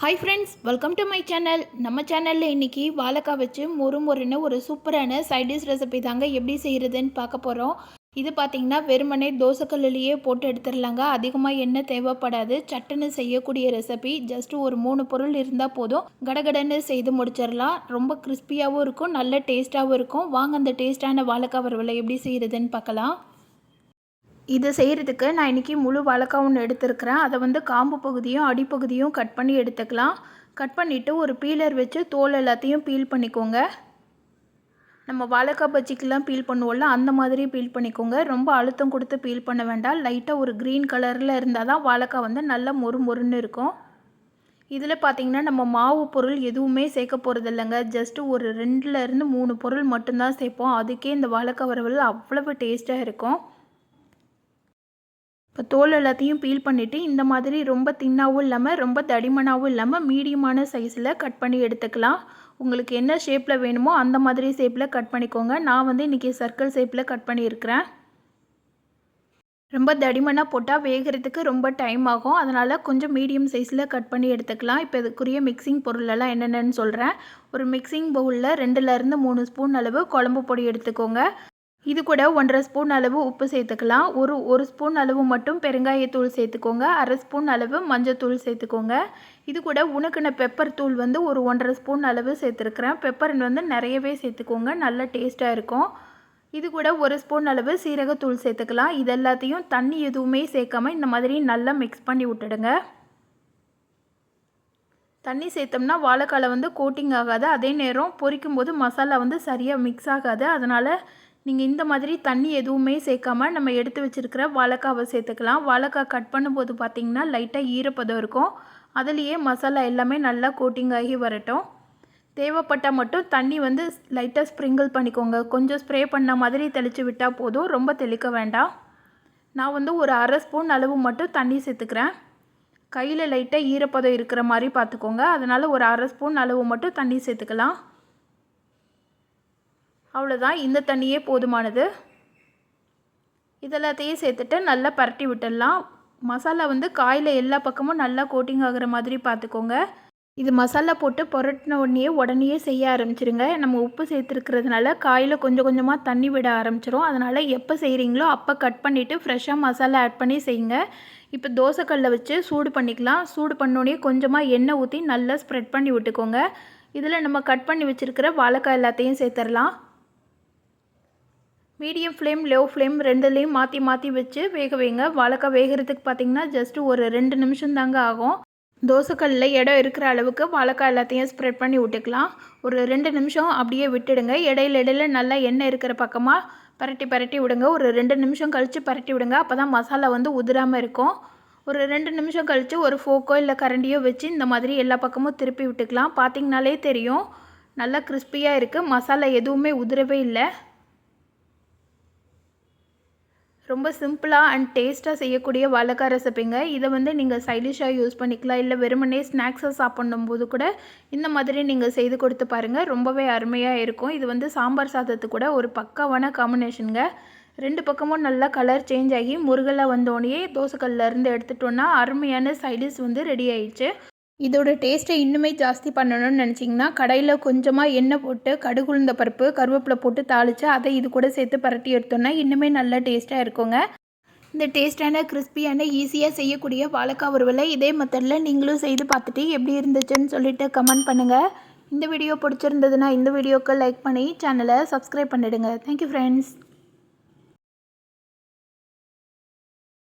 Hi friends welcome to my channel நம்ம சேனலில் இன்றைக்கி வாழைக்காய் வச்சு மொறு மொறுன்னு ஒரு சூப்பரான சைடிஷ் ரெசிபி தாங்க எப்படி செய்கிறதுன்னு பார்க்க போகிறோம் இது பார்த்திங்கன்னா வெறுமனே தோசைக்கல்லுலேயே போட்டு எடுத்துடலாங்க. அதிகமாக எண்ணெய் தேவைப்படாது. சட்டுன்னு செய்யக்கூடிய ரெசிபி ஜஸ்ட் ஒரு மூணு பொருள் இருந்தால் போதும். கடகடன்னு செய்து முடிச்சிடலாம். ரொம்ப கிறிஸ்பியாகவும் இருக்கும் நல்ல டேஸ்ட்டாகவும் இருக்கும். வாங்க அந்த டேஸ்ட்டான வாழைக்காய் வறுவலை எப்படி செய்கிறதுன்னு பார்க்கலாம். இது செய்கிறதுக்கு நான் இன்றைக்கி முழு வாழைக்காய் ஒன்று எடுத்துருக்கிறேன். அதை வந்து காம்பு பகுதியும் அடிப்பகுதியும் கட் பண்ணி எடுத்துக்கலாம். கட் பண்ணிவிட்டு ஒரு பீலர் வச்சு தோல் எல்லாத்தையும் பீல் பண்ணிக்கோங்க. நம்ம வாழைக்காய் பஜ்ஜிக்கெலாம் பீல் பண்ணுவோம்ல அந்த மாதிரி பீல் பண்ணிக்கோங்க. ரொம்ப அழுத்தம் கொடுத்து பீல் பண்ண வேண்டாம். லைட்டாக ஒரு க்ரீன் கலரில் இருந்தால் தான் வாழைக்காய் வந்து நல்லா மொறு மொறுன்னு இருக்கும். இதில் பார்த்திங்கன்னா நம்ம மாவு பொருள் எதுவுமே சேர்க்க போகிறது இல்லைங்க. ஜஸ்ட்டு ஒரு ரெண்டுலேருந்து மூணு பொருள் மட்டும்தான் சேர்ப்போம். அதுக்கே இந்த வாழைக்காய் வரவில் அவ்வளவு டேஸ்ட்டாக இருக்கும். இப்போ தோல் எல்லாத்தையும் பீல் பண்ணிவிட்டு இந்த மாதிரி ரொம்ப தின்னாகவும் இல்லாமல் ரொம்ப தடிமனாகவும் இல்லாமல் மீடியமான சைஸில் கட் பண்ணி எடுத்துக்கலாம். உங்களுக்கு என்ன ஷேப்பில் வேணுமோ அந்த மாதிரி ஷேப்பில் கட் பண்ணிக்கோங்க. நான் வந்து இன்றைக்கி சர்க்கிள் ஷேப்பில் கட் பண்ணியிருக்கிறேன். ரொம்ப தடிமனாக போட்டால் வேகிறதுக்கு ரொம்ப டைம் ஆகும். அதனால் கொஞ்சம் மீடியம் சைஸில் கட் பண்ணி எடுத்துக்கலாம். இப்போ இதுக்குரிய மிக்சிங் பொருளெல்லாம் என்னென்னு சொல்கிறேன் ஒரு மிக்சிங் பவுலில் ரெண்டுலேருந்து மூணு ஸ்பூன் அளவு குழம்பு பொடி எடுத்துக்கோங்க. இது கூட ஒன்றரை ஸ்பூன் அளவு உப்பு சேர்த்துக்கலாம். ஒரு ஒரு ஸ்பூன் அளவு மட்டும் பெருங்காயத்தூள் சேர்த்துக்கோங்க. அரை ஸ்பூன் அளவு மஞ்சத்தூள் சேர்த்துக்கோங்க. இது கூட உனக்குன பெப்பர் தூள் வந்து ஒரு ஒன்றரை ஸ்பூன் அளவு சேர்த்துருக்குறேன். பெப்பர் வந்து நிறையவே சேர்த்துக்கோங்க. நல்ல டேஸ்ட்டாக இருக்கும். இது கூட ஒரு ஸ்பூன் அளவு சீரகத்தூள் சேர்த்துக்கலாம். இது எல்லாத்தையும் தண்ணி எதுவுமே சேர்க்காம இந்த மாதிரி நல்லா மிக்ஸ் பண்ணி விட்டுடுங்க. தண்ணி சேர்த்தோம்னா வாழைக்காலை வந்து கோட்டிங் ஆகாது. அதே நேரம் பொரிக்கும் போது மசாலா வந்து சரியாக மிக்ஸ் ஆகாது. அதனால் நீங்கள் இந்த மாதிரி தண்ணி எதுவுமே சேர்க்காமல் நம்ம எடுத்து வச்சுருக்கிற வாழைக்காவை சேர்த்துக்கலாம். வாழைக்காய் கட் பண்ணும்போது பார்த்திங்கன்னா லைட்டாக ஈரப்பதம் இருக்கும். அதுலேயே மசாலா எல்லாமே நல்லா கோட்டிங் ஆகி வரட்டும். தேவைப்பட்டால் மட்டும் தண்ணி வந்து லைட்டாக ஸ்ப்ரிங்கிள் பண்ணிக்கோங்க. கொஞ்சம் ஸ்ப்ரே பண்ண மாதிரி தெளித்து விட்டால் போதும். ரொம்ப தெளிக்க வேண்டாம். நான் வந்து ஒரு அரை ஸ்பூன் அளவு மட்டும் தண்ணி சேர்த்துக்கிறேன். கையில் லைட்டாக ஈரப்பதம் இருக்கிற மாதிரி பார்த்துக்கோங்க அதனால் ஒரு அரை ஸ்பூன் அளவு மட்டும் தண்ணி சேர்த்துக்கலாம். அவ்வளோதான் இந்த தண்ணியே போதுமானது. இதெல்லாத்தையும் சேர்த்துட்டு நல்லா பரட்டி விட்டுடலாம். மசாலா வந்து காயில் எல்லா பக்கமும் நல்லா கோட்டிங் ஆகிற மாதிரி பார்த்துக்கோங்க. இது மசாலா போட்டு புரட்டின உடனே உடனே செய்ய ஆரம்பிச்சிருங்க. நம்ம உப்பு சேர்த்துருக்கிறதுனால காயில் கொஞ்சம் கொஞ்சமாக தண்ணி விட ஆரம்பிச்சிரும். அதனால் எப்போ செய்கிறீங்களோ அப்போ கட் பண்ணிவிட்டு ஃப்ரெஷ்ஷாக மசாலா ஆட் பண்ணி செய்யுங்க. இப்போ தோசைக்கல்லை வச்சு சூடு பண்ணிக்கலாம். சூடு பண்ணோடனே கொஞ்சமாக எண்ணெய் ஊற்றி நல்லா ஸ்ப்ரெட் பண்ணி விட்டுக்கோங்க. இதில் நம்ம கட் பண்ணி வச்சுருக்கிற வாழைக்காய் எல்லாத்தையும் சேர்த்துடலாம் மீடியம் ஃப்ளேம் லோ ஃப்ளேம் ரெண்டுலேயும் மாற்றி மாற்றி வச்சு வேக வைங்க. வாழைக்காய் வேகிறதுக்கு பார்த்திங்கன்னா ஜஸ்ட்டு ஒரு ரெண்டு நிமிஷம் தாங்க ஆகும். தோசைக்கல்லில் இடம் இருக்கிற அளவுக்கு வாழைக்காய் எல்லாத்தையும் ஸ்ப்ரெட் பண்ணி விட்டுக்கலாம். ஒரு ரெண்டு நிமிஷம் அப்படியே விட்டுடுங்க. இடையில இடையில நல்லா எண்ணெய் இருக்கிற பக்கமாக பரட்டி பரட்டி விடுங்க. ஒரு ரெண்டு நிமிஷம் கழித்து பரட்டி விடுங்க. அப்போ தான் மசாலா வந்து உதிராமல் இருக்கும். ஒரு ரெண்டு நிமிஷம் கழித்து ஒரு ஃபோக்கோ இல்லை கரண்டியோ வச்சு இந்த மாதிரி எல்லா பக்கமும் திருப்பி விட்டுக்கலாம். பார்த்திங்கனாலே தெரியும். நல்லா கிறிஸ்பியாக இருக்குது மசாலா எதுவுமே உதிரவே இல்லை. ரொம்ப சிம்பிளாக அண்ட் டேஸ்ட்டாக செய்யக்கூடிய வாழைக்காய் ரெசிப்பிங்க இதை வந்து நீங்கள் ஸ்டைலிஷாக யூஸ் பண்ணிக்கலாம். இல்லை வெறுமனே ஸ்நாக்ஸாக சாப்பிடும் போது கூட இந்த மாதிரி நீங்கள் செய்து கொடுத்து பாருங்கள் ரொம்பவே அருமையாக இருக்கும். இது வந்து சாம்பார் சாதத்து கூட ஒரு பக்காவான காம்பினேஷனுங்க ரெண்டு பக்கமும் நல்லா கலர் சேஞ்ச் ஆகி முருகலாக வந்தோடனே தோசைக்கல்லேருந்து எடுத்துட்டோன்னா அருமையான சைடிஷ் வந்து ரெடி ஆயிடுச்சு. இதோட டேஸ்ட்டை இன்னுமே ஜாஸ்தி பண்ணணும்னு நினச்சிங்கன்னா கடையில் கொஞ்சமாக எண்ணெய் போட்டு கடுகுழுந்த பருப்பு கருவேப்பிலை போட்டு தாளித்து அதை இது கூட சேர்த்து பரட்டி எடுத்தோன்னா இன்னுமே நல்லா டேஸ்ட்டாக இருக்குங்க. இந்த டேஸ்ட்டான கிறிஸ்பியான ஈஸியாக செய்யக்கூடிய வாழைக்காய் உருவலை இதே மெத்தடில் நீங்களும் செய்து பார்த்துட்டு எப்படி இருந்துச்சுன்னு சொல்லிட்டு கமெண்ட் பண்ணுங்கள் இந்த வீடியோ பிடிச்சிருந்ததுன்னா இந்த வீடியோக்கு லைக் பண்ணி சேனலை சப்ஸ்கிரைப் பண்ணிவிடுங்க தேங்க்யூ ஃப்ரெண்ட்ஸ்